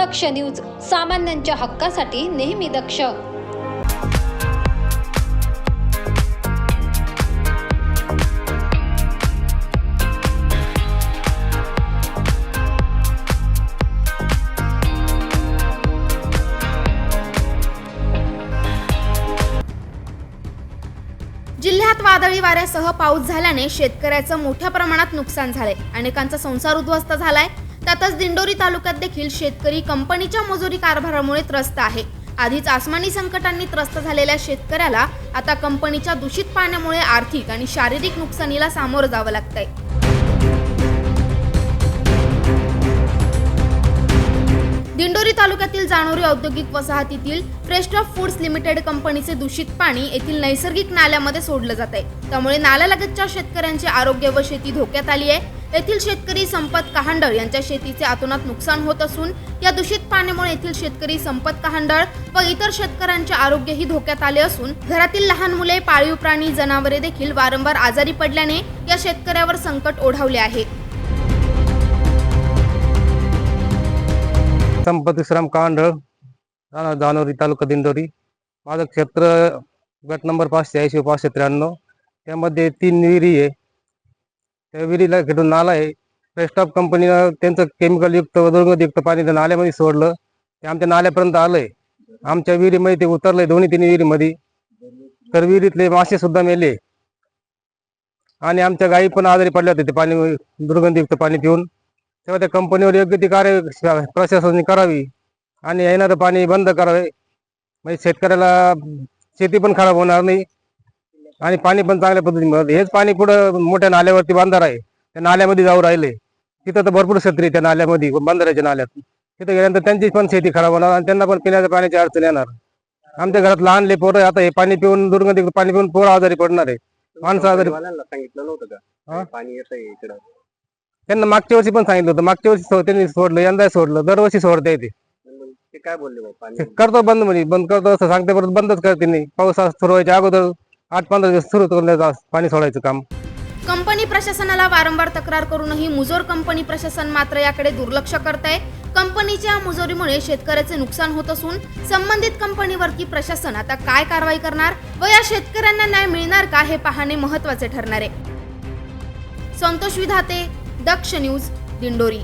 दक्ष news सामान्यांच्या हक्कासाठी नेहमी दक्ष. जिल्ह्यात वादळी वाऱ्यासह पाऊस झाल्याने शेतकऱ्याचं मोठ्या प्रमाणात नुकसान झालंय. अनेकांचा संसार उद्ध्वस्त झालाय. त्यातच दिंडोरी तालुक्यात देखील शेतकरी कंपनीच्या मजुरी कारभारामुळे त्रस्त आहे. आधीच आसमानी संकटांनी त्रस्त झालेल्या शेतकऱ्याला आता कंपनीच्या दूषित पाण्यामुळे आर्थिक आणि शारीरिक नुकसानीला सामोरं जावं लागतंय. दिंडोरी तालुक्यातील जानोरी औद्योगिक वसाहतीतील फ्रेस्ट ऑफ फूड्स लिमिटेड कंपनीचे दूषित पाणी येथील नैसर्गिक नाल्यामध्ये सोडलं जात आहे त्यामुळे नाल्यालगतच्या शेतकऱ्यांचे आरोग्य व शेती धोक्यात आली आहे. येथील शेतकरी संपत कहांडळ यांच्या शेतीचे अतोनात नुकसान होत असून या दूषित पाण्यामुळे येथील शेतकरी संपत कहांडळ व इतर शेतकऱ्यांचे आरोग्यही धोक्यात आले असून घरातील लहान मुले पाळीव प्राणी जनावरे देखील वारंवार आजारी पडल्याने या शेतकऱ्यावर संकट ओढावले आहे. संपत विश्राम कांडळ जानोरी तालुका दिंडोरी. माझं क्षेत्र गट नंबर पाचशे ऐंशी पाचशे त्र्याण्णव. त्यामध्ये तीन विहिरी आहे. त्या विहिरीला घेऊन नाला आहे. प्रेस्टॉप कंपनीनं त्यांचं केमिकलयुक्त व दुर्गंधयुक्त पाणी त्या नाल्यामध्ये सोडलं. ते आमच्या नाल्यापर्यंत आलंय. आमच्या विहिरीमध्ये ते उतरलंय दोन्ही तिन्ही विहिरीमध्ये. तर विहिरीतले मासे सुद्धा मेले. आणि आमच्या गायी पण आजारी पडल्या होत्या ते पाणी दुर्गंधयुक्त पाणी पिऊन. तेव्हा त्या कंपनीवर योग्य ती कार्य प्रशासनाने करावी. आणि येणारं पाणी बंद करावे. म्हणजे शेतकऱ्याला शेती पण खराब होणार नाही. आणि पाणी पण चांगल्या पद्धतीने मिळत. हेच पाणी पुढं मोठ्या नाल्यावरती बांधार आहे त्या नाल्यामध्ये जाऊ राहिले. तिथं तर भरपूर क्षेत्र आहे त्या नाल्यामध्ये बंधाऱ्याच्या नाल्यात. तिथं गेल्यानंतर त्यांची पण शेती खराब होणार आणि त्यांना पण पिण्याच्या पाण्याची अडचण येणार. आमच्या घरात लहानले पोरं आता हे पाणी पिऊन दुर्गंधी पाणी पिऊन पोरं आजारी पडणार आहे. माणसं आजारी सांगितलं नव्हतं? का? पाणी इकडं. त्यांना मागच्या वर्षी पण सांगितलं होतं. मागच्या वर्षी त्यांनी सोडलं यंदा सोडलं. दरवर्षी सोडता येते. ते काय बोलले करतो बंद म्हणे बंद करतो असं सांगते परत बंदच करते नाही. पाऊस सुरू व्हायच्या अगोदर आठ पंधरा दिवस सुरू करून पाणी सोडायचं काम. कंपनी प्रशासनाला वारंवार तक्रार करूनही मुजोर कंपनी प्रशासन मात्र याकडे दुर्लक्ष करत आहे कंपनीच्या मुजोरीमुळे शेतकऱ्याचे नुकसान होत असून संबंधित कंपनीवरती प्रशासन आता काय कारवाई करणार व या शेतकऱ्यांना न्याय मिळणार का हे पाहणे महत्त्वाचे ठरणार आहे. संतोष विधाते दक्ष न्यूज दिंडोरी.